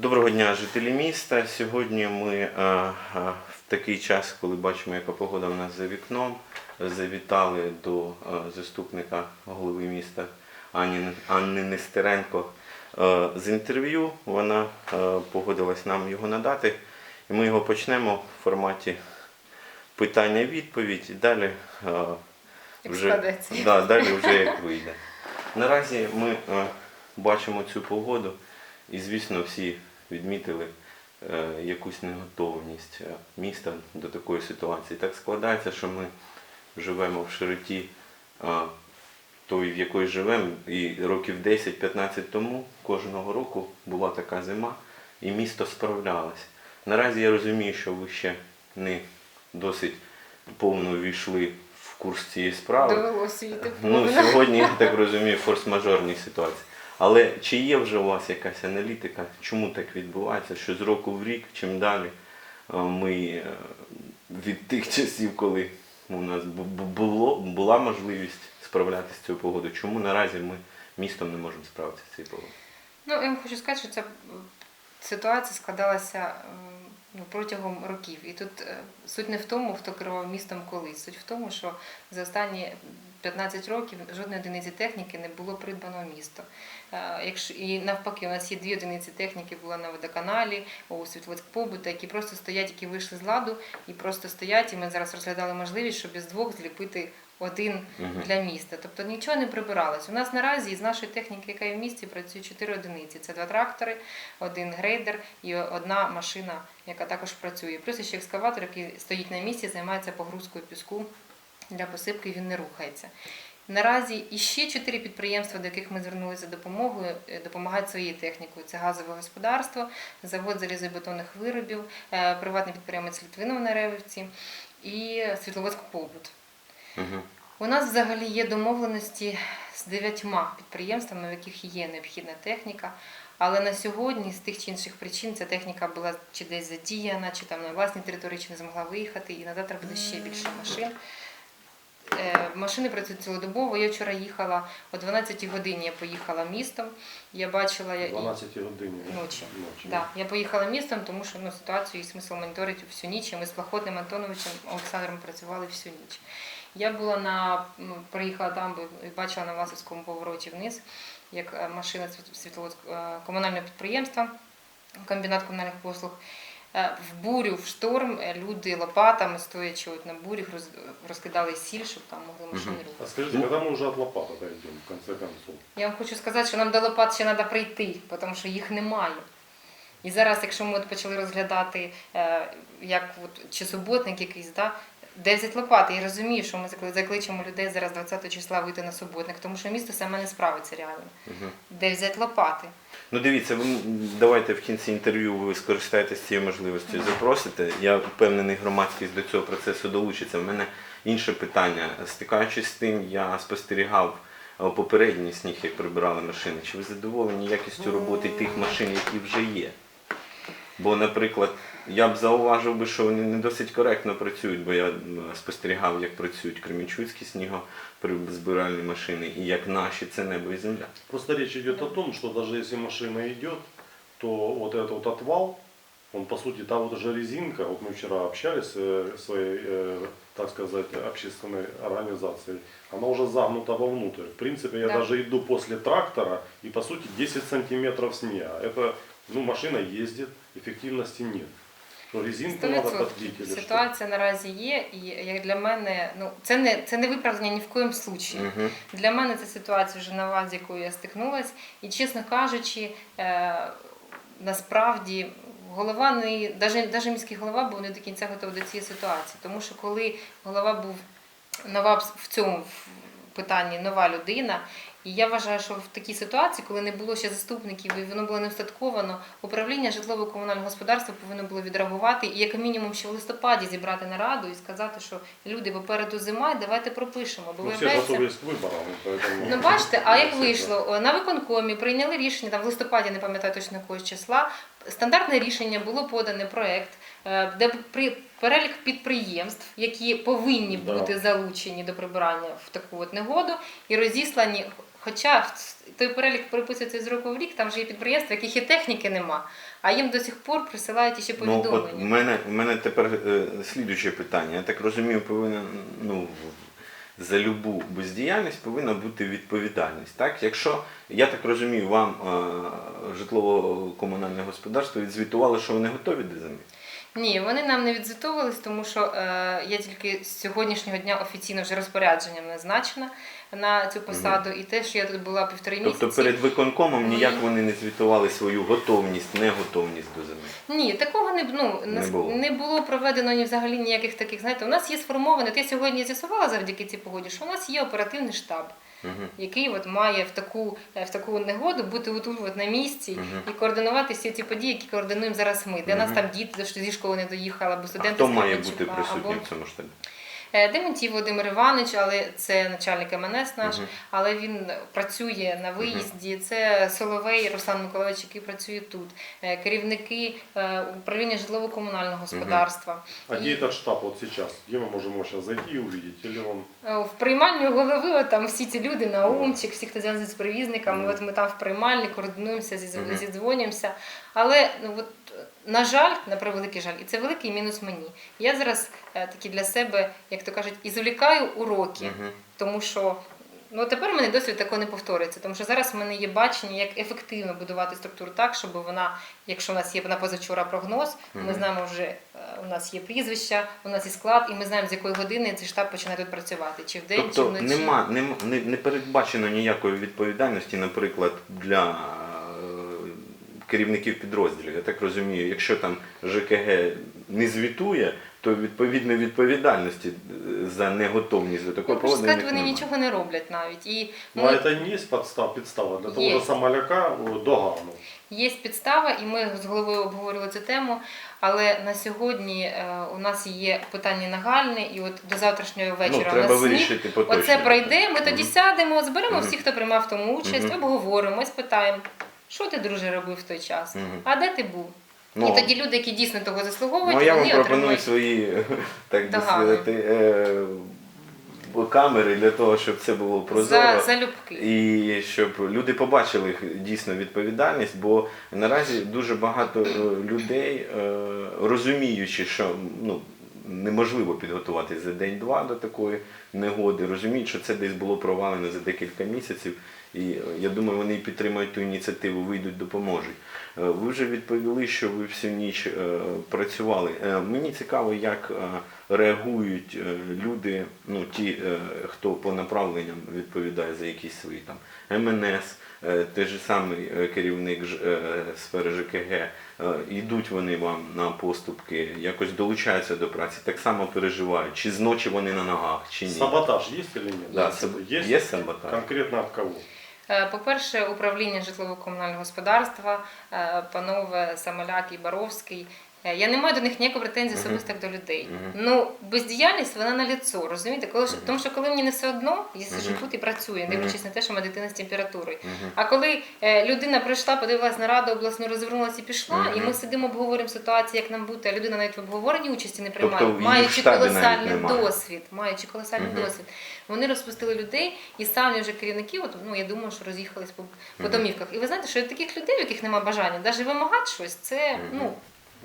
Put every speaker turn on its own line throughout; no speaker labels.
Доброго дня, жителі міста. Сьогодні ми е, е, в такий час, коли бачимо, яка погода в нас за вікном, завітали до е, заступника голови міста Анни Нестеренко з інтерв'ю. Вона погодилась нам його надати, і ми його почнемо в форматі питання-відповідь. І далі вже, да, далі вже як вийде. Наразі ми бачимо цю погоду, і, звісно, всі відмітили е, якусь неготовність е, міста до такої ситуації. Так складається, що ми живемо в широті тої, в якої живемо, і років 10-15 тому кожного року була така зима, і місто справлялось. Наразі я розумію, що ви ще не досить повно ввійшли в курс цієї справи.
Довелося
Ну, сьогодні, я так розумію, форс-мажорні ситуації. Але чи є вже у вас якась аналітика, чому так відбувається, що з року в рік, чим далі е, ми е, від тих часів, коли у нас бу- бу- було, була можливість справлятися з цією погодою, чому наразі ми містом не можемо справитися з цією погодою?
Ну, я вам хочу сказати, що ця ситуація складалася ну, протягом років. І тут е, суть не в тому, хто керував містом колись. Суть в тому, що за останні 15 років жодної одиниці техніки не було придбано в місто. Е, і навпаки, у нас є дві одиниці техніки, була на водоканалі, у Світловодськ побута, які просто стоять, які вийшли з ладу, і просто стоять. І ми зараз розглядали можливість, щоб із двох зліпити один для міста. Тобто нічого не прибиралось. У нас наразі із нашої техніки, яка є в місті, працює чотири одиниці. Це два трактори, один грейдер і одна машина, яка також працює. Плюс ще екскаватор, який стоїть на місці, займається погрузкою піску для посипки, він не рухається. Наразі іще чотири підприємства, до яких ми звернулися за допомогою, е, допомагають своєю технікою. Це газове господарство, завод залізобетонних виробів, е, приватний підприємець Літвинов на Ревівці і Світловодськ побут.
Угу.
У нас взагалі є домовленості з дев'ятьма підприємствами, в яких є необхідна техніка. Але на сьогодні з тих чи інших причин ця техніка була чи десь задіяна, чи там на власній території, чи не змогла виїхати, і на завтра буде ще більше машин. Е, Машини працюють цілодобово. Я вчора їхала о 12 годині. Я поїхала містом. Я бачила я і-
12 годині
Ночі.
ночі.
Да, я поїхала містом, тому що ну, ситуацію і смисл моніторити всю ніч. І Ми з Плахотним Антоновичем Олександром працювали всю ніч. Я була на ну, приїхала там, і бачила на Власовському повороті вниз, як е, машина Світ- Світловодського е, комунального підприємства, комбінат комунальних послуг. Е, В бурю, в шторм е, люди лопатами, стоячи от на бурі, роз- розкидали сіль, щоб там могли машини
А
рухати.
скажите, когда мы уже от лопат отойдем, в конце концов?
Я вам хочу сказати, що нам до лопат ще треба прийти, тому що їх немає. І зараз, якщо ми от почали розглядати, е, як от, чи суботник якийсь, да, де взяти лопати, я розумію, що ми закли- закличемо людей зараз 20 числа вийти на суботник, тому що місто саме не справиться реально.
Угу.
Де взяти лопати?
Ну дивіться, ви давайте в кінці інтерв'ю ви скористаєтесь цією можливістю, запросите. Я впевнений, громадськість до цього процесу долучиться. У мене інше питання. Стикаючись з тим, я спостерігав е, попередній сніг, як прибирали машини. Чи ви задоволені якістю роботи тих машин, які вже є? Бо, наприклад, я б зауважив би, що вони не досить коректно працюють, бо я м, спостерігав, як працюють кремінчуцькі снігоприбиральні машини і як наші це небо і земля.
Просто речь идет о том, что даже если машина идет, то вот этот вот отвал, он по сути, та вот уже резинка, вот мы вчера общались э, с своей, э, так сказать, общественной организацией, она уже загнута вовнутрь. В принципе, я
Да.
даже иду после трактора и по сути 10 сантиметров снега. Это, ну, машина ездит, эффективности нет. Что резинку
100%.
подбить?
Ситуація наразі є, і як для мене, ну це не це не виправдання ні в коєму случаї.
Угу.
Для мене ця ситуація вже нова, з якою я стикнулася. І чесно кажучи, е, насправді голова не навіть, навіть міський голова був не до кінця готовий до цієї ситуації. Тому що коли голова був нова в цьому питанні нова людина. І я вважаю, що в такій ситуації, коли не було ще заступників і воно було не устатковано, управління житлово-комунального господарства повинно було відреагувати і як мінімум ще в листопаді зібрати нараду і сказати, що люди попереду зима, і давайте пропишемо. Бо
Ну,
виявляється,
к выборам, поэтому...
Ну бачите, а як вийшло? На виконкомі прийняли рішення, там в листопаді не пам'ятаю точно якогось числа. Стандартне рішення було подане проект, е, де при перелік підприємств, які повинні бути залучені до прибирання в таку от негоду, і розіслані. Хоча той перелік переписується з року в рік, там вже є підприємства, яких і техніки нема, а їм до сих пор присилають ще
Ну, от
повідомлення.
в мене, в мене тепер е, слідуюче питання. Я так розумію, повинен, ну, за любу бездіяльність повинна бути відповідальність. Так? Якщо, я так розумію, вам е, житлово-комунальне господарство відзвітувало, що вони готові до зими?
Ні, вони нам не відзвітовувались, тому що е, я тільки з сьогоднішнього дня офіційно вже розпорядженням назначена на цю посаду, і те, що я тут була півтори місяці.
Тобто перед виконкомом ніяк вони не звітували свою готовність, неготовність до зими.
Ні, такого не, ну,
Не було.
не було проведено ні взагалі ніяких таких. Знаєте, у нас є сформований. От я сьогодні з'ясувала завдяки цій погоді, що у нас є оперативний штаб,
Угу.
який от має в таку, е, в таку негоду бути отут от на місці
Мгм.
і координувати всі ці події, які координуємо зараз ми. Де
Мгм.
нас там діти зі школи не доїхали, або
А хто має бути присутнім
або
в цьому штабі?
Е, Дементій Володимир Іванович, але це начальник МНС наш,
Мгм.
але він працює на виїзді. Це Соловей Руслан Миколаївич, який працює тут. Е, Керівники е, управління житлово-комунального господарства.
А
И-
где этот штаб вот сейчас? Где мы можем его сейчас зайти и увидеть? Или он
В приймальні голови, там всі ці люди, Наумчик, всі, хто зв'язаний з перевізниками,
Мгм.
от ми там в приймальні координуємося, зі- зідзвонюємося. Але ну от на жаль, на превеликий жаль, і це великий мінус мені. Я зараз е, такі для себе, як то кажуть, ізволікаю уроки.
Мгм.
тому що ну тепер у мене досвід такого не повториться, тому що зараз в мене є бачення, як ефективно будувати структуру так, щоб вона, якщо у нас є на позавчора прогноз, ми знаємо вже е, у нас є прізвища, у нас є склад, і ми знаємо, з якої години цей штаб починає тут працювати, чи вдень, чи
Тобто
вночі.
нема, нема не, не передбачено ніякої відповідальності, наприклад, для керівників підрозділів. Я так розумію, якщо там ЖКГ не звітує, то відповідної відповідальності е, за неготовність до
Ну,
такої
хочу
погоди.
сказати, вони
немає.
нічого не роблять навіть. І
Ну,
ми-
а это не есть подстав, подстава для того же Самоляка Догану.
Є підстава, і ми з головою обговорювали цю тему. Але на сьогодні е, у нас є питання нагальне, і от до завтрашнього вечора
ну,
у
треба
нас
вирішити поточно.
Оце пройде. Ми тоді
Мгм.
сядемо, зберемо
Мгм.
всіх, хто приймав в тому участь,
Мгм.
обговоримо, спитаємо, що ти, друже, робив в той час,
Мгм.
а де ти був?
Ну,
і тоді люди, які дійсно того заслуговують,
Ну, я вам
вони
пропоную
отримують.
свої так би
Догани.
сказати, е, камери для того, щоб це було прозоро.
За, залюбки.
І щоб люди побачили їх дійсно відповідальність, бо наразі дуже багато е, людей, е, розуміючи, що ну, неможливо підготуватись за день-два до такої негоди, розуміють, що це десь було провалено за декілька місяців. І е, я думаю, вони підтримають ту ініціативу, вийдуть, допоможуть. Е, Ви вже відповіли, що ви всю ніч е, працювали. Мені цікаво, як реагують люди, ну ті, хто по направленням відповідає за якісь свої там МНС, е, той же самий керівник сфери ЖКГ. Йдуть вони вам на поступки, якось долучаються до праці, так само переживають, чи зночі вони на ногах, чи ні.
Саботаж есть или нет?
Да, саб-
Есть?
Є саботаж?
Конкретно от кого?
Е, По-перше, управління житлово-комунального господарства, е, панове Самоляк і Баровський. Е, Я не маю до них ніякої претензії особисто як до людей. Ну, бездіяльність вона на ліцо, розумієте? Коли ж- тому що коли мені не все одно, я сиджу
Мгм.
тут і працюю, дивлячись на те, що моя дитина з температурою. А коли е, людина прийшла, подивилась на раду обласну, розвернулася і пішла, і ми сидимо, обговорюємо ситуацію, як нам бути, а людина навіть в обговоренні участі не приймає,
Тобто
маючи колосальний досвід, маючи колосальний досвід. Вони розпустили людей, і самі вже керівники, от, ну я думаю, що роз'їхались по, по домівках. І ви знаєте, що таких людей, в яких немає бажання, навіть вимагати щось, це ну,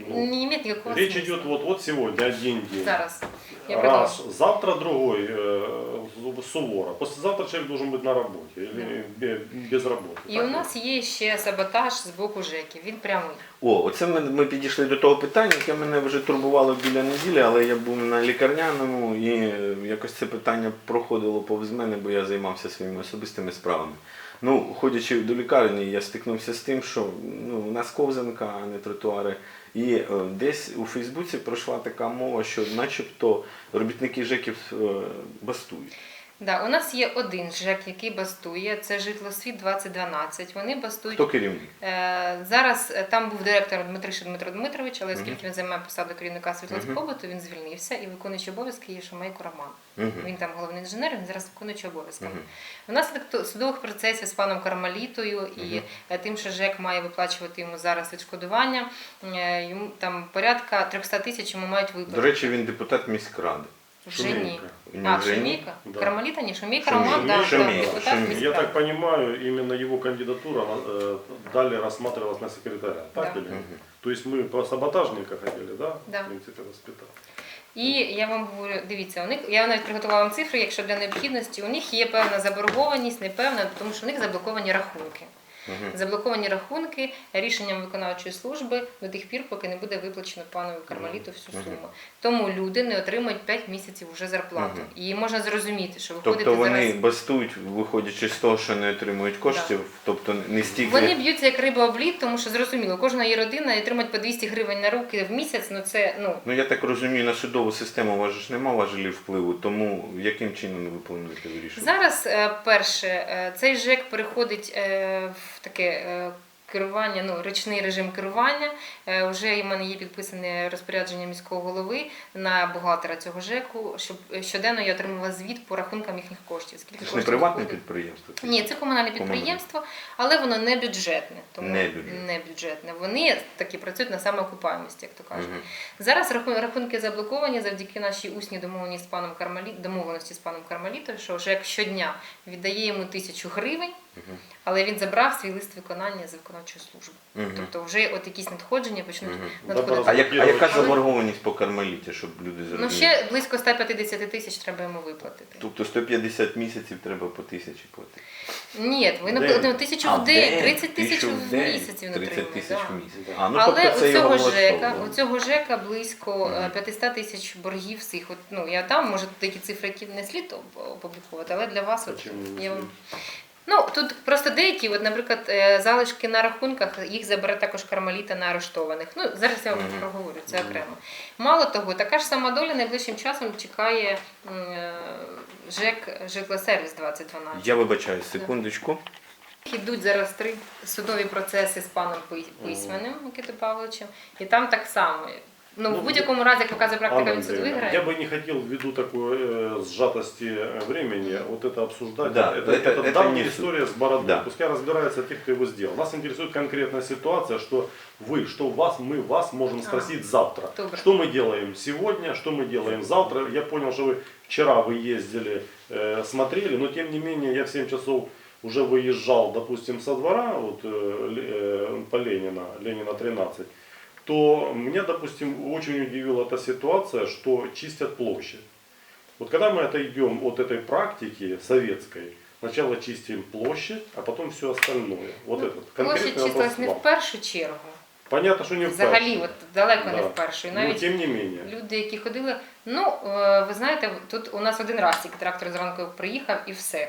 Ну,
не має ніякого
речь
смислу.
идет вот, вот сегодня один день.
зараз. Я
Раз,
продовжу.
завтра другой э, сувора. Послезавтра человек должен быть на работе или бе- без работы.
І
Так
у
вот?
нас є ще саботаж з боку ЖЕКів. Він прямий.
О, оце ми, ми підійшли до того питання, яке мене вже турбувало біля неділі, але я був на лікарняному і е, якось це питання проходило повз мене, бо я займався своїми особистими справами. Ну, ходячи до лікарні, я стикнувся з тим, що ну, у нас ковзанка, а не тротуари. І е, десь у Фейсбуці пройшла така мова, що начебто робітники ЖЕКів е, бастують.
Да, у нас є один ЖЕК, який бастує. Це житлосвіт 2012. Вони бастують.
Хто керівник?
Е, Зараз е, там був директор Дмитришин Дмитро Дмитрович, але оскільки він займає посаду керівника
Мгм.
світлоцькобуту, він звільнився і виконуючий обов'язки є Шумейко Роман.
Мгм.
Він там головний інженер, він зараз виконуючий обов'язки.
Мгм.
Внаслідок то- судових процесів з паном Кармалітою і е, тим, що ЖЕК має виплачувати йому зараз відшкодування, е, йому там порядка 300 тисяч йому мають
До речі, він депутат міськради.
Вже ні.
Шумейка.
А? Шумейка?
Да.
Кармаліта, ні, Шумейка, Роман, да,
Шумейка,
да,
Шумейка.
Я так понимаю, именно его кандидатура э, далее рассматривалась на секретаря, так
Да.
или нет?
Мгм.
То есть мы по саботажника хотели, да?
Да.
В принципе, воспитать.
І я вам говорю, дивіться, у них я навіть приготувала вам цифри, якщо для необхідності, у них є певна заборгованість, непевна, тому що у них заблоковані рахунки.
Мгм.
Заблоковані рахунки рішенням виконавчої служби до тих пір, поки не буде виплачено панові Кармаліту всю суму. Тому люди не отримують 5 місяців вже зарплату.
Мгм.
І можна зрозуміти, що виходити
Тобто вони
зараз.
бастують, виходячи з того, що не отримують коштів, тобто не стільки.
Вони б'ються як риба об лід, тому що зрозуміло, кожна є родина і отримати по 200 гривень на руки в місяць, ну це ну
Ну я так розумію, на судову систему у вас ж нема важелів впливу, тому яким чином ви плануєте вирішувати?
Зараз е, перше, е, цей ЖЕК переходить е, в таке е, керування, ну ручний режим керування. Е, Вже в мене є підписане розпорядження міського голови на бухгалтера цього ЖЕКу, щоб е, щоденно я отримувала звіт по рахункам їхніх коштів. Скільки
Це ж не приватне
виходить.
підприємство?
Ні, це комунальне підприємство, але воно не бюджетне. Тому
Не бюджетне.
не бюджетне. Вони такі працюють на самоокупаємості, як то кажуть.
Мгм.
Зараз рахунки заблоковані завдяки нашій усній домовленості з паном Кармалі... домовленості з паном Кармалітом, що вже як щодня віддає йому тисячу гривень,
Мгм.
але він забрав свій лист виконання з виконавчої служби.
Мгм.
Тобто вже от якісь надходження почнуть
Мгм.
надходити.
А, як, а яка заборгованість по кармеліті, щоб люди
Ну ще близько 150 тисяч треба йому виплатити.
Тобто 150 місяців треба по тисячі платити.
Ні, ви не ну, тисячу
А,
в день,
день?
30 тисяч в
день,
місяць він
30 тисяч в місяць. А, ну,
Але
тобто
у цього ЖЕКа, у цього ЖЕКа близько е,
Мгм.
500 тисяч боргів всіх. От, ну, я там, може, такі цифри, які не слід опублікувати, але для вас от, я вам? Ну тут просто деякі, от, наприклад, е, залишки на рахунках, їх забере також кармаліта на арештованих. Ну зараз я вам
Мгм.
проговорю це окремо. Мало того, така ж сама доля найближчим часом чекає е, ЖЕК Житлосервіс 2012.
Я вибачаю, секундочку.
Ідуть зараз три судові процеси з паном Письменним Микитою Павловичем, і там так само. Ну,
Ну,
в будь-якому разі, як показує практика,
Анна
він суд
Андреевна,
виграє.
Я бы не хотел ввиду такой э, сжатости э, времени вот это обсуждать.
Да,
это,
это-
это,
это
давняя
не суть.
история с бородой.
Да.
Пускай разбираются те, кто его сделал. Нас интересует конкретная ситуация, что вы, что вас, мы вас можем спросить завтра.
Добре.
Что мы делаем сегодня, что мы делаем завтра. Я понял, что вы вчера вы ездили, э, смотрели, но тем не менее я в 7 часов уже выезжал, допустим, со двора вот, э, Ле- э, по Ленина, Ленина 13, то меня, допустим, очень удивила эта ситуация, что чистят площадь. Вот когда мы отойдем от этой практики советской, сначала чистим площадь, а потом все остальное. Вот
Ну,
этот
Площадь
конкретный вопрос
чистилась не
к вам.
в першу чергу.
Понятно, что не
Взагалі,
вперше.
от далеко не
Да.
в першу. І
Но
навіть
тем не менее.
люди, які ходили, ну е, ви знаєте, тут у нас один раз тільки трактор зранку приїхав і все.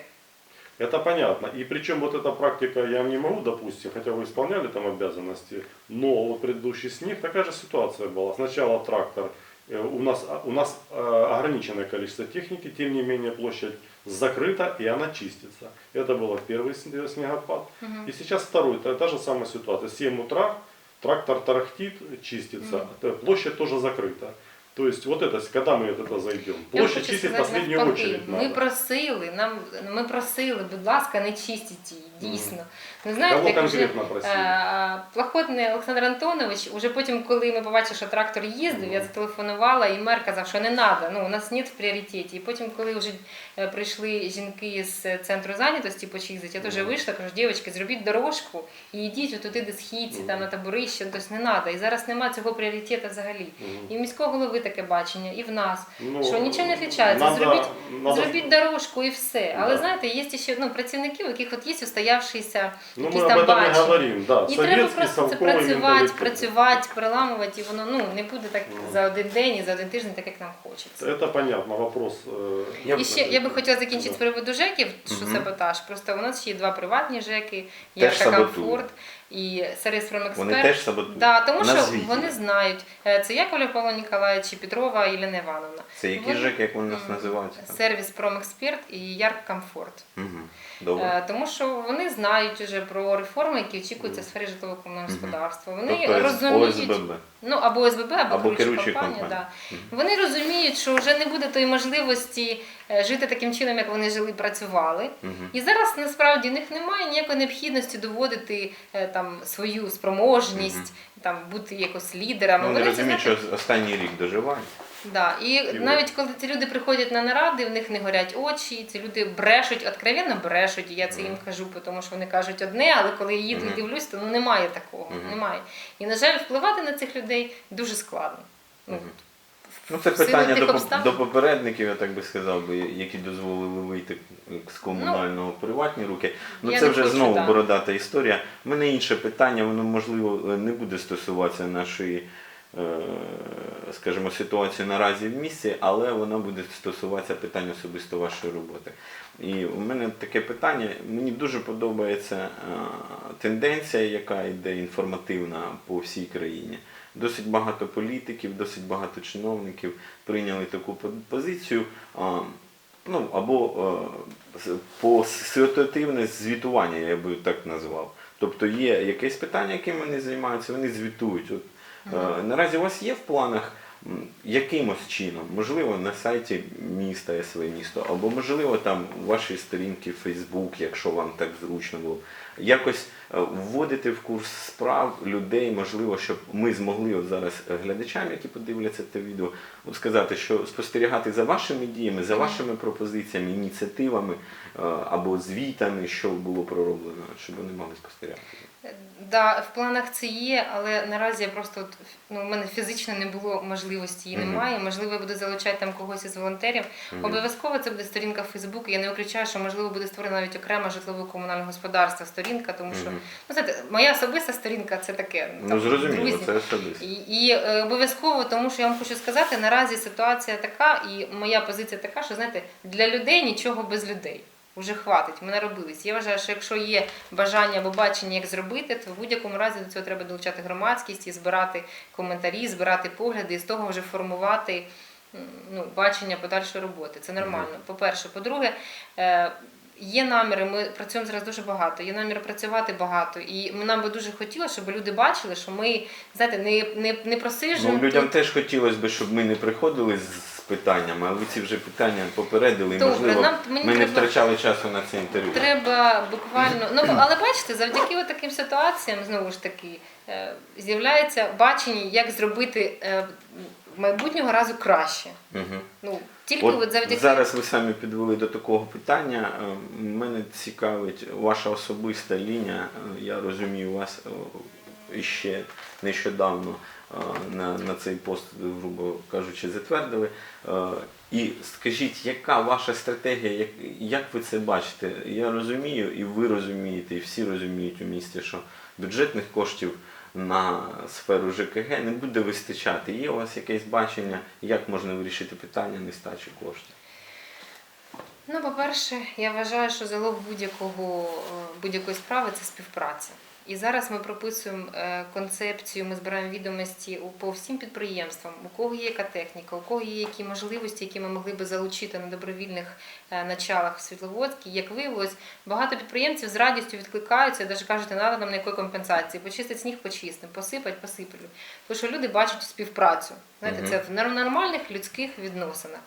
Это понятно. И причем вот эта практика, я не могу, допустим, хотя вы исполняли там обязанности, но вот предыдущий снег, такая же ситуация была. Сначала трактор, э, у нас, у нас э, ограниченное количество техники, тем не менее площадь закрыта и она чистится. Это был первый сн- снегопад.
Мгм.
И сейчас второй, та, та же самая ситуация. 7 утра, трактор тарахтит, чистится. Т- площадь тоже закрыта. То есть вот это, когда мы от этого зайдем?
Я вам
Площадь
хочу
чистить в
сказати
последнюю
навпаки.
очередь
Ми
надо.
просили, нам ми просили, будь ласка, не чистіть її, дійсно. Ну знаєте,
Кого
як вже,
конкретно просили?
е, Плахотний Олександр Антонович, уже потім, коли ми побачили, що трактор їздив, я зателефонувала, і мер казав, що не треба, ну у нас нет в пріоритеті. І потім, коли вже е, прийшли жінки з центру зайнятості почистити, я теж
Мгм.
вийшла, кажу, дівчатки, зробіть дорожку і йдіть туди, де східці, там на таборище, тобто не треба. І зараз немає цього пріоритету взагалі.
Мгм.
І в міського голови таке бачення, і в нас.
Ну,
Що нічим не відрізняється.
надо-
Зробіть-
надо-
Зробіть дорожку і все. Але
Да.
знаєте, є ще ну, працівники, у яких от є устоявшися
Ну,
якісь
мы об
там
этом и
бачення.
говорим, да.
І треба
Советский
просто це
совковый
працювати,
менталитет.
працювати, переламувати, і воно ну, не буде так
Ну.
за один день і за один тиждень, так як нам хочеться.
Это понятно, вопрос. э,
Я
І ще я би хотіла закінчити з
Да.
приводу ЖЕКів, що
Мгм.
саботаж. Просто у нас ще є два приватні ЖЕКи,
Теж
Ярка
саботують.
Комфорт і Сервіс Промексперт.
Вони теж саботують.
Да, тому що
Назвіть
вони знають. Е, Це Яковлев Павло Ніколаєвич і Петрова Єлена Івановна.
Це які
Вони-
ЖЕК, як вони нас називають?
Сервіс Промексперт і Ярк Комфорт.
Мгм. Добре.
Е, Тому що вони знають вже про реформи, які очікуються в сфері житлово-комунального господарства. Вони
Тобто
розуміють,
ОСББ.
ну або ОСББ, або,
Або керуючі компанії.
Да.
Мгм.
Вони розуміють, що вже не буде тої можливості жити таким чином, як вони жили, працювали.
Мгм.
І зараз насправді в них немає ніякої необхідності доводити е, там свою спроможність, там бути якось лідерами.
Ну, вони розуміють, що останній рік відкривається.
Да. І
І
навіть коли ці люди приходять на наради, в них не горять очі, ці люди брешуть, откровенно брешуть. І я це їм кажу, тому що вони кажуть одне, але коли я їду і дивлюсь, то ну немає такого. Немає. І, на жаль, впливати на цих людей дуже складно. Ну.
Ну, це питання до, поп- до попередників, я так би сказав, би, які дозволили вийти з комунального в приватні руки. Ну
я
це
не
вже
хочу,
знову
да.
бородата історія. У мене інше питання, воно можливо не буде стосуватися нашої, е, скажімо, ситуації наразі в місті, але вона буде стосуватися питань особисто вашої роботи. І у мене таке питання. Мені дуже подобається е, тенденція, яка йде інформативна по всій країні. Досить багато політиків, досить багато чиновників прийняли таку по- позицію. Ну, або е, по ситуативне звітування, я би так назвав. Тобто є якесь питання, яким вони займаються, вони звітують. От, е, наразі у вас є в планах якимось чином, можливо, на сайті міста СВ місто, або можливо там вашій сторінці Facebook, якщо вам так зручно було, якось е, вводити в курс справ людей, можливо, щоб ми змогли от зараз глядачам, які подивляться це відео, от сказати, що спостерігати за вашими діями, за вашими пропозиціями, ініціативами е, або звітами, що було пророблено, щоб вони могли спостерігати.
Да, в планах це є, але наразі я просто от, ну, у мене фізично не було можливості, її немає. Можливо, я буду залучати там когось із волонтерів. Обов'язково це буде сторінка в Фейсбук. Я не виключаю, що можливо буде створена навіть окрема житлово-комунальне господарство сторінка, тому що ну, знаєте, моя особиста сторінка це таке.
Ну зрозуміло,
друзі.
це особисто.
І, і е, обов'язково, тому що я вам хочу сказати, наразі ситуація така, і моя позиція така, що знаєте, для людей нічого без людей. Уже хватить, ми наробились. Я вважаю, що якщо є бажання або бачення, як зробити, то в будь-якому разі до цього треба долучати громадськість і збирати коментарі, збирати погляди, і з того вже формувати ну, бачення подальшої роботи. Це нормально. По-перше, по-друге, е, Є наміри, ми працюємо зараз дуже багато, є наміри працювати багато. І нам би дуже хотілося, щоб люди бачили, що ми знаєте, не, не, не просижуємо.
Ну, людям
тут.
теж хотілося б, щоб ми не приходили з питаннями, а ви ці вже питання попередили, і
Добре,
можливо,
нам- мені
ми не
треба-
втрачали часу на це інтерв'ю.
Треба буквально. Ну але бачите, завдяки от таким ситуаціям знову ж таки е, з'являється бачення, як зробити е, майбутнього разу краще.
Мгм.
Ну тільки
От
от завдяки
зараз ви самі підвели до такого питання. Е, Мене цікавить ваша особиста лінія. Е, Я розумію вас е, іще нещодавно на, на цей пост, грубо кажучи, затвердили. Е, І скажіть, яка ваша стратегія, як, як ви це бачите? Я розумію, і ви розумієте, і всі розуміють у місті, що бюджетних коштів на сферу ЖКГ не буде вистачати. Є у вас якесь бачення, як можна вирішити питання нестачі коштів?
Ну, по-перше, я вважаю, що залог е, будь-якої справи це співпраця. І зараз ми прописуємо е, концепцію, ми збираємо відомості у- по всім підприємствам, у кого є яка техніка, у кого є які можливості, які ми могли би залучити на добровільних е, началах в Світловодській. Як виявилось, багато підприємців з радістю відкликаються, навіть кажуть, не треба нам ніякої компенсації. Почистить сніг, почистимо, посипать, посиплю. Тому що люди бачать співпрацю. Знаєте, це в нормальних людських відносинах.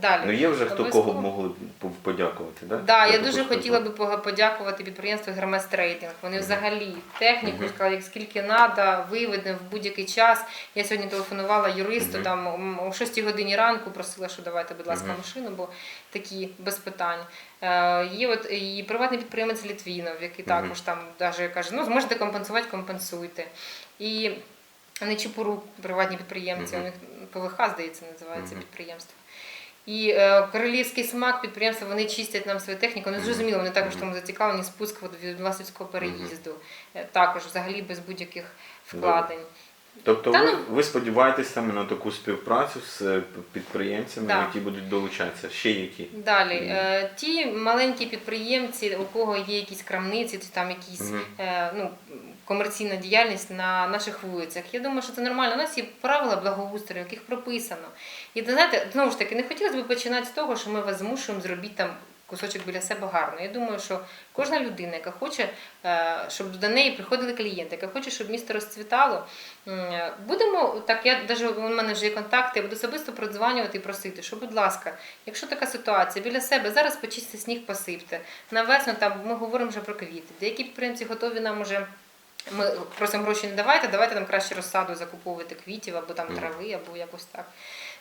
Далі.
Ну є вже хто
Обов'язково.
кого б могли б подякувати, так?
Да, я дуже хотіла би пога- подякувати підприємству Гермес Трейдинг. Вони взагалі техніку
Мгм.
сказали, як скільки треба, виведемо в будь-який час. Я сьогодні телефонувала юристу
Мгм.
там м, о 6 годині ранку, просила, що давайте, будь ласка,
Мгм.
машину, бо такі без питань. Е, є от і приватний підприємець Літвінов, який
Мгм.
також там даже каже, ну зможете компенсувати, компенсуйте. І Нечіпуру, приватні підприємці,
Мгм.
у них ПВХ, здається, називається
Мгм.
підприємство. І е, королівський смак підприємства вони чистять нам свою техніку. Ну зрозуміло, вони також тому зацікавлені спуск від Власівського переїзду. Е, Також взагалі без будь-яких вкладень.
Тобто
Та
ви,
ну-
ви сподіваєтесь саме на таку співпрацю з е, підприємцями,
Да.
які будуть долучатися? Ще які?
Далі, е, ті маленькі підприємці, у кого є якісь крамниці, чи там якісь
Мгм.
е, ну, комерційна діяльність на наших вулицях. Я думаю, що це нормально. У нас є правила благоустрою, яких прописано. І знаєте, знову ж таки, не хотілося б починати з того, що ми вас змушуємо зробити там. Кусочок біля себе гарно. Я думаю, що кожна людина, яка хоче, е, щоб до неї приходили клієнти, яка хоче, щоб місто розцвітало, будемо так. Я навіть у мене вже є контакти, я буду особисто продзванювати і просити, що, будь ласка, якщо така ситуація біля себе, зараз почистите сніг, посипте. На весну там ми говоримо вже про квіти. Деякі підприємці готові нам уже Ми просимо гроші не давайте, давайте нам краще розсаду закуповувати квітів або там трави, або якось так.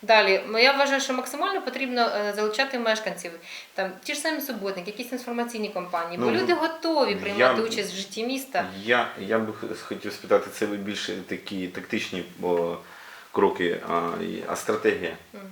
Далі, я вважаю, що максимально потрібно е, залучати мешканців, там ті ж самі суботники, якісь інформаційні компанії, бо
Ну,
люди готові приймати
я-
участь в житті міста.
Я, я би хотів спитати, це ви більше такі тактичні о, кроки, а, а стратегія?
Мгм.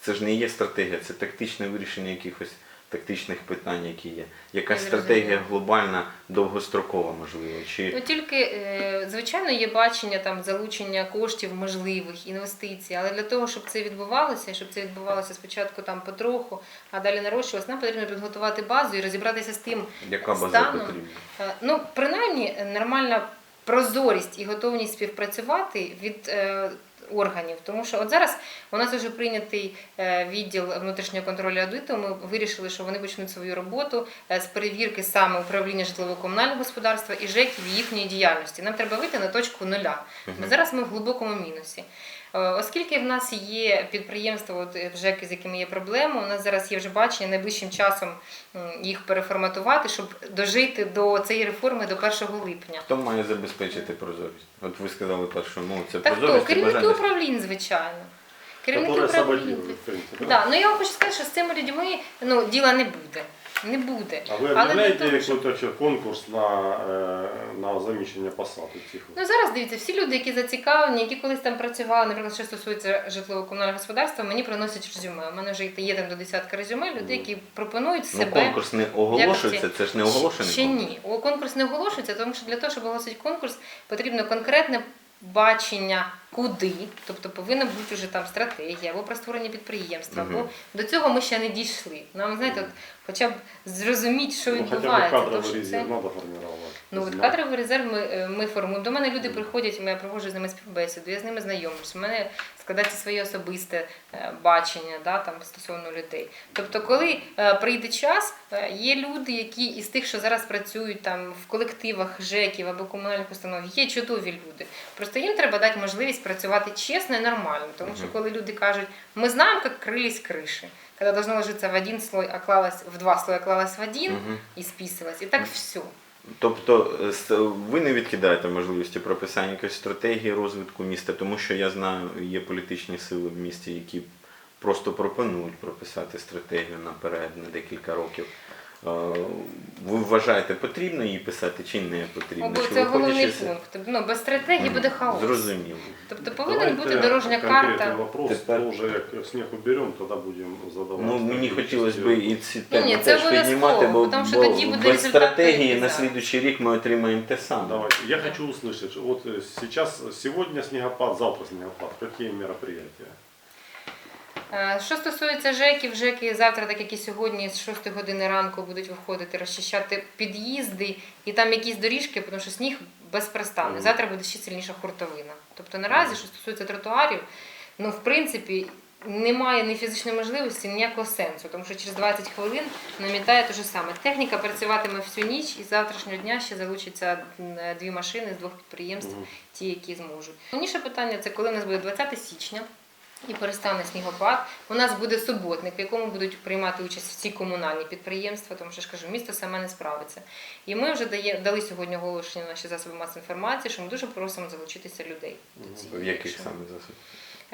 Це ж не є стратегія, це тактичне вирішення якихось тактичних питань, які є. Яка
Я
стратегія глобальна, довгострокова, можливо? Чи
Ну тільки е, звичайно є бачення там залучення коштів можливих інвестицій, але для того, щоб це відбувалося, щоб це відбувалося спочатку там потроху, а далі нарощувалося, нам потрібно підготувати базу і розібратися з тим,
яка база
станом,
потрібна?
Е, Ну, принаймні, нормальна прозорість і готовність співпрацювати від е, органів. Тому що от зараз у нас вже прийнятий е, відділ внутрішнього контролю аудиту. Ми вирішили, що вони почнуть свою роботу е, з перевірки саме управління житлово-комунального господарства і ЖЕКів їхньої діяльності. Нам треба вийти на точку нуля. Бо зараз ми в глибокому мінусі. Е, Оскільки в нас є підприємства, от е, ЖЕКи, з якими є проблеми, у нас зараз є вже бачення найближчим часом їх переформатувати, щоб дожити до цієї реформи до 1 липня.
Хто має забезпечити прозорість? От ви сказали першу мову, це
Та хто?
прозорість і
Керівники
бажання.
управлінь, звичайно. Керівники управлінь. Да, ну я вам хочу сказати, що з цими людьми ну, діла не буде Не буде.
А вы
Але для
объявляете
того, щоб-
какой-то вообще конкурс на, э, на замещение посад этих? вот?
Ну зараз дивіться, всі люди, які зацікавлені, які колись там працювали, наприклад, що стосується житлово-комунального господарства, мені приносять резюме. У мене вже є там до десятка резюме, людей, які пропонують
Ну,
себе.
конкурс не оголошується,
Як
це ж не оголошений
Ще
конкурс.
ні. О, Конкурс не оголошується, тому що для того, щоб оголосити конкурс, потрібно конкретне бачення, куди, тобто повинна бути вже там стратегія або про створення підприємства. Або до цього ми ще не дійшли. Нам знаєте, от, хоча б зрозуміти, що
Ну,
відбувається.
кадровый
тому що
резерв
це...
надо формировать.
Ну, от кадровий резерв ми, е, ми формуємо. До мене люди приходять, я проводжу з ними співбесіду, я з ними знайомлюсь. У мене складається своє особисте е, бачення да, там, стосовно людей. Тобто, коли е, прийде час, є люди, які із тих, що зараз працюють там в колективах ЖЕКів або комунальних установ, є чудові люди. Просто їм треба дати можливість працювати чесно і нормально. Тому що коли люди кажуть, ми знаємо, як крились криші. Когда должно ложиться в один слой, а клалось в два слоя, клалось в один
Мгм.
и списывалось. И так все.
Тобто е, ви не відкидаєте можливості прописання якоїсь стратегії розвитку міста, тому що я знаю, є політичні сили в місті, які просто пропонують прописати стратегію наперед на декілька років. Е, Ви вважаєте, потрібно її писати чи не потрібно?
Бо
Чи
це головний
виходячи з-
пункт. Ну, без стратегії буде хаос.
Зрозуміло.
Тобто повинна
Давайте
бути дорожня
конкретный
карта.
вопрос,
Теперь-
то уже как снег уберем, тогда будем задавать.
Ну, мені
такие
хотілося б
части.
і ці
Ні,
теми
ні, це
теж
обов'язково,
піднімати, бо,
тому що
бо
тоді буде
без
результат
стратегії на
вирізати.
слідуючий рік ми отримаємо те саме.
Давайте. Я хочу услышать, что вот э, сейчас, сегодня снегопад, завтра снегопад. Какие мероприятия?
Е, Що стосується ЖЕКів, ЖЕКи завтра, так як і сьогодні, з 6 години ранку будуть виходити, розчищати під'їзди і там якісь доріжки, тому що сніг безперестанний. Завтра буде ще сильніша хуртовина. Тобто наразі, що стосується тротуарів, ну в принципі. Немає ні фізичної можливості, ніякого сенсу, тому що через 20 хвилин намітає те ж саме. Техніка працюватиме всю ніч і з завтрашнього дня ще залучиться м, дві машини з двох підприємств, ті, які зможуть. Головніше питання це коли у нас буде 20 січня і перестане снігопад. У нас буде суботник, в якому будуть приймати участь всі комунальні підприємства, тому що ж кажу, місто саме не справиться. І ми вже дає, дали сьогодні оголошення на наші засоби масової інформації, що ми дуже просимо залучитися людей. до
В яких саме засобах?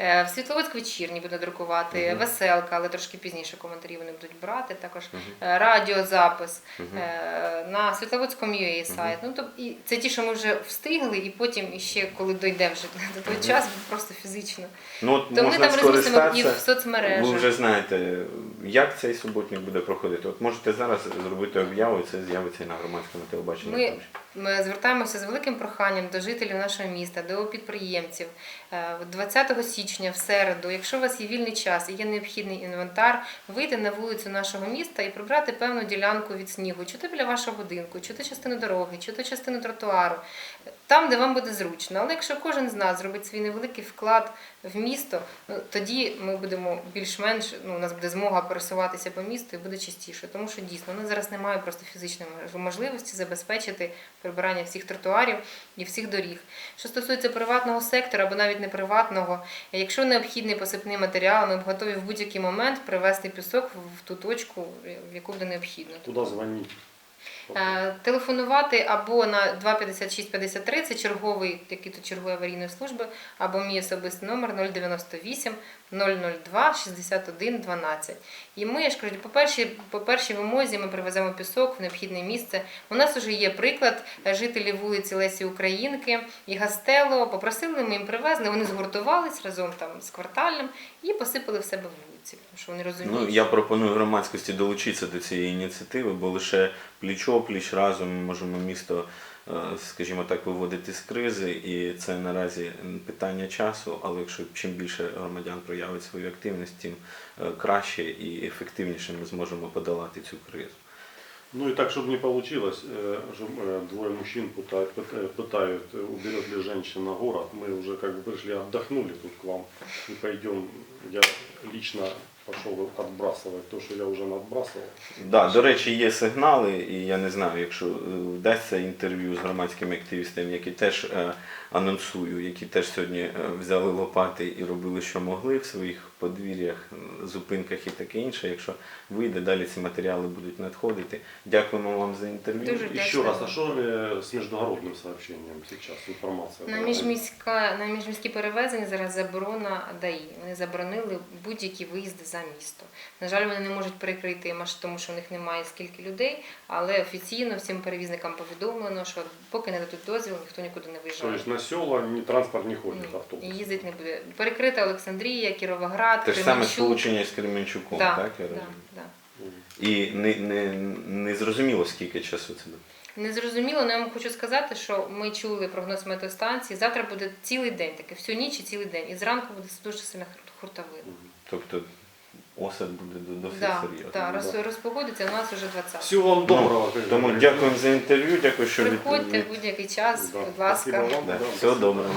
Е, В Світловодськ вечірні буде друкувати,
Мгм.
веселка, але трошки пізніше коментарі вони будуть брати. Також
Мгм.
е, радіозапис
Мгм.
е, на Світловодському UA сайт. Ну, то, і це ті, що ми вже встигли, і потім іще, коли дойде вже до той
Мгм.
час, просто фізично.
Ну, от
То ми там розмістимо і в соцмережах.
Ви вже знаєте, як цей суботник буде проходити. От можете зараз зробити об'яву, і це з'явиться і на громадському телебаченні.
Ми-. Ми звертаємося з великим проханням до жителів нашого міста, до підприємців. Е, 20 січня, в середу, якщо у вас є вільний час і є необхідний інвентар, вийти на вулицю нашого міста і прибрати певну ділянку від снігу, чи то біля вашого будинку, чи то частину дороги, чи то частину тротуару, там, де вам буде зручно. Але якщо кожен з нас зробить свій невеликий вклад в місто, ну, тоді ми будемо більш-менш, ну, у нас буде змога пересуватися по місту і буде чистіше. Тому що дійсно у нас зараз немає просто фізичної можливості забезпечити прибирання всіх тротуарів і всіх доріг. Що стосується приватного сектора або навіть не приватного, якщо необхідний посипний матеріал, ми готові в будь-який момент привезти пісок в ту точку, в яку буде необхідно.
Куда звонить?
Е, Телефонувати або на 25653, це черговий, який тут чергує аварійної служби, або мій особистий номер 098 002 61 12. І ми, я ж кажу, по першій, по першій вимозі ми привеземо пісок в необхідне місце. У нас вже є приклад е, жителі вулиці Лесі Українки і Гастело. Попросили, ми їм привезли, вони згуртувались разом там з квартальним і посипали в себе вулиці, що вони розуміють.
Ну, я пропоную громадськості долучитися до цієї ініціативи, бо лише пліч-опліч разом ми можемо місто, е, скажімо так, виводити з кризи. І це наразі питання часу. Але якщо чим більше громадян проявить свою активність, тим е, краще і ефективніше ми зможемо подолати цю кризу.
Ну и так, чтобы не получилось, э, что, э, двое мужчин пытают, пыт- э, пытают, э, уберет ли женщина город. Мы уже как бы пришли, отдохнули тут к вам и пойдем. Я лично пошел отбрасывать то, что я уже надбрасывал.
Да, до речі, є сигнали, і я не знаю, якщо е, вдасться інтерв'ю з громадськими активістами, які теж е, анонсую, які теж сьогодні е, взяли лопати і робили, що могли в своїх подвір'ях, е, зупинках і таке інше. Якщо вийде, далі ці матеріали будуть надходити. Дякуємо вам за інтерв'ю.
Дуже
Еще
Ясно.
раз, а что э, с международным сообщением сейчас информация?
На
была?
міжміська на міжміські перевезення зараз заборона ДАІ. Вони заборонили будь-які виїзди за місто. На жаль, вони не можуть перекрити маш, тому що у них немає скільки людей, але офіційно всім перевізникам повідомлено, що поки не дадуть дозвіл, ніхто нікуди не
То
виїжджає.
села ни, транспорт не ходит,
Ні,
автобус.
і їздити не буде. Перекрита Олександрія, Кіровоград,
Те ж саме
Кременчук.
сполучення з Кременчуком,
Да,
так? Я
да,
розумію.
да.
І не, не, не зрозуміло, скільки часу це буде.
Незрозуміло, але я вам хочу сказати, що ми чули прогноз метеостанції. Завтра буде цілий день, таке всю ніч і цілий день. І зранку буде дуже сильна хур- хуртовина.
Тобто осад буде досить
Да,
серйозно.
Так, роз, розпогодиться, у нас вже 20.
Всього вам доброго.
Ну, Тому дякуємо за інтерв'ю, дякую, що
Приходьте
від-
будь-який час,
Да,
будь ласка.
Да,
всього доброго.